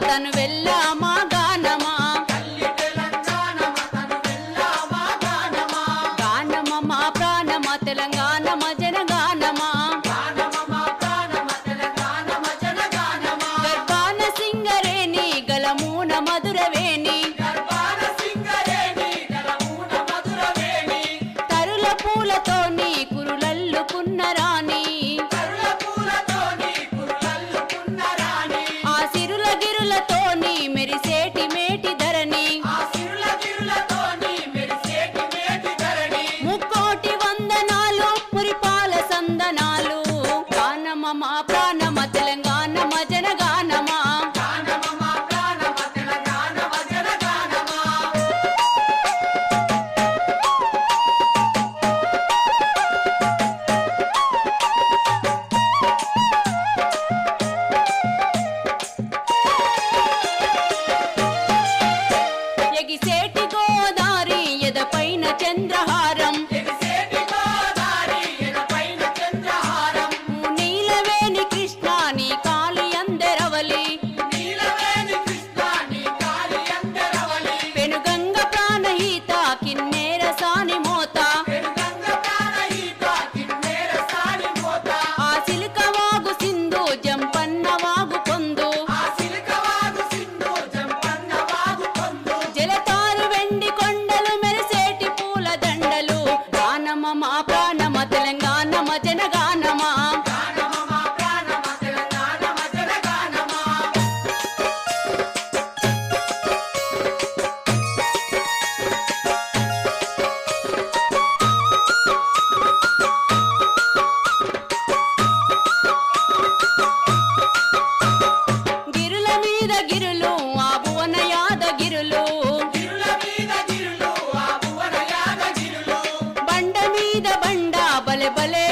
తను వెళ్ళామా గానమా? గానమా మా ప్రాణమా తెలంగాణ ఎగిసేటి తెలంగాణమా తెలంగాణమా జనగానమా भले